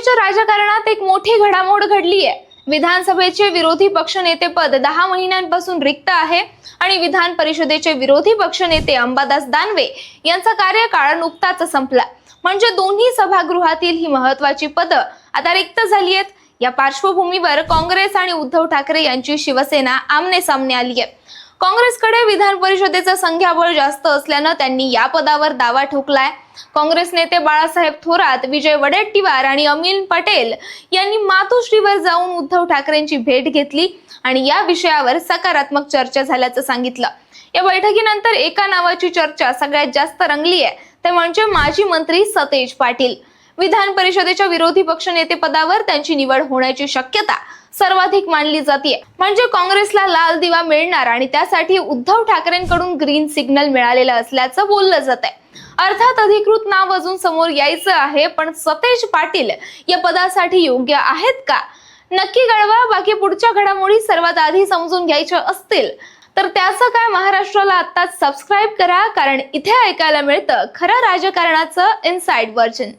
राज्याच्या राजकारणात एक मोठी घडामोड घडली आहे विधानसभेचे विरोधी पक्षनेतेपद दहा महिन्यांपासून रिक्त आहे आणि विधान परिषदेचे विरोधी पक्षनेते अंबादास दानवे यांचा कार्यकाळ नुकताच संपला. म्हणजे दोन्ही सभागृहातील ही महत्वाची पदं आता रिक्त झाली आहेत या पार्श्वभूमीवर काँग्रेस आणि उद्धव ठाकरे यांची शिवसेना आमने सामने आली आहे काँग्रेसकडे विधान परिषदेचं संख्याबळ जास्त असल्यानं त्यांनी या पदावर दावा ठोकलाय. काँग्रेस नेते बाळासाहेब थोरात विजय वडेट्टीवार आणि अमिल पटेल यांनी मातोश्रीवर जाऊन उद्धव ठाकरेंची भेट घेतली आणि या विषयावर सकारात्मक चर्चा झाल्याचं सांगितलं. या बैठकीनंतर एका नावाची चर्चा सगळ्यात जास्त रंगली आहे ते म्हणजे माजी मंत्री सतेज पाटील. विधान परिषदेच्या विरोधी पक्षनेते पदावर त्यांची निवड होण्याची शक्यता सर्वाधिक मानली जाते म्हणजे काँग्रेसला लाल दिवा मिळणार आणि त्यासाठी उद्धव ठाकरेंकडून ग्रीन सिग्नल मिळालेलं असल्याचं बोललं जात आहे अर्थात अधिकृत नाव अजून समोर यायचं आहे पण सतेज पाटील या पदासाठी योग्य आहेत का? नक्की कळवा बाकी पुढच्या घडामोडी सर्वात आधी समजून घ्यायच्या असतील. तर त्याचं काय महाराष्ट्राला आत्ताच सबस्क्राईब करा कारण इथे ऐकायला मिळतं खरं राजकारणाचं इनसाइड वर्जन